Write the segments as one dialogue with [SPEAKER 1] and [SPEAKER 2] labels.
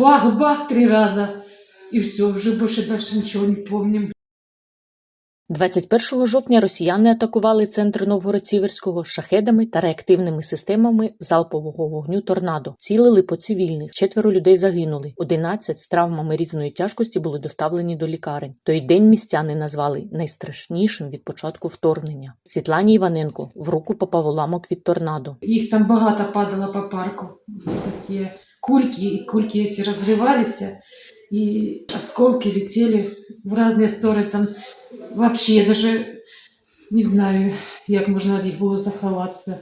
[SPEAKER 1] бах-бах три раза. И все, уже больше дальше ничего не помним.
[SPEAKER 2] 21 жовтня росіяни атакували центр Новгород-Сіверського шахедами та реактивними системами залпового вогню «Торнадо». Цілили по цивільних. Четверо людей загинули. 11 з травмами різної тяжкості були доставлені до лікарень. Той день містяни назвали найстрашнішим від початку вторгнення. Світлані Іваненко в руку попав уламок від торнадо.
[SPEAKER 1] Их там багато падало по парку. Такие кульки, и кульки эти разрывались, и осколки летели в разные стороны. Там вообще я даже не знаю, як можна від було заховатися.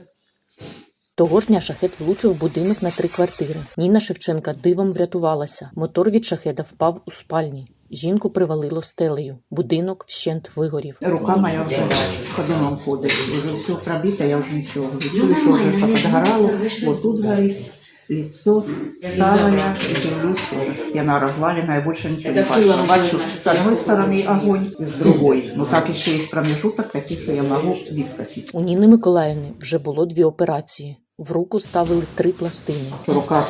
[SPEAKER 2] Того ж дня шахет влучив в будинок на три квартири. Ніна Шевченка дивом врятувалася. Мотор від шахеда впав у спальні. Жінку привалило стелею. Будинок вщент вигорів.
[SPEAKER 3] Рука моя вже ходуном ходить, вже все пробито, я вже нічого. Чую, що вже що подгорало, вот тут горить, лицо, стала я, и дивлюсь, уже стена развалена, я больше ничего не бачу. Бачу с одной стороны огонь, и с другой. Но так еще есть промежуток такий, що я могу выскочить.
[SPEAKER 2] У Ніни Миколаївни вже було дві операції. В руку ставили три пластини.
[SPEAKER 3] Рука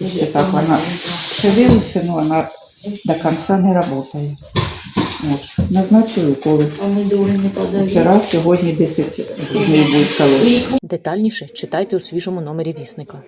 [SPEAKER 3] еще так, она шевелится, но она до конца не работает. Вот. Назначили
[SPEAKER 4] продають.
[SPEAKER 3] Вчора, сьогодні 10 днів будуть колоти.
[SPEAKER 2] Детальніше читайте у свіжому номері вісника.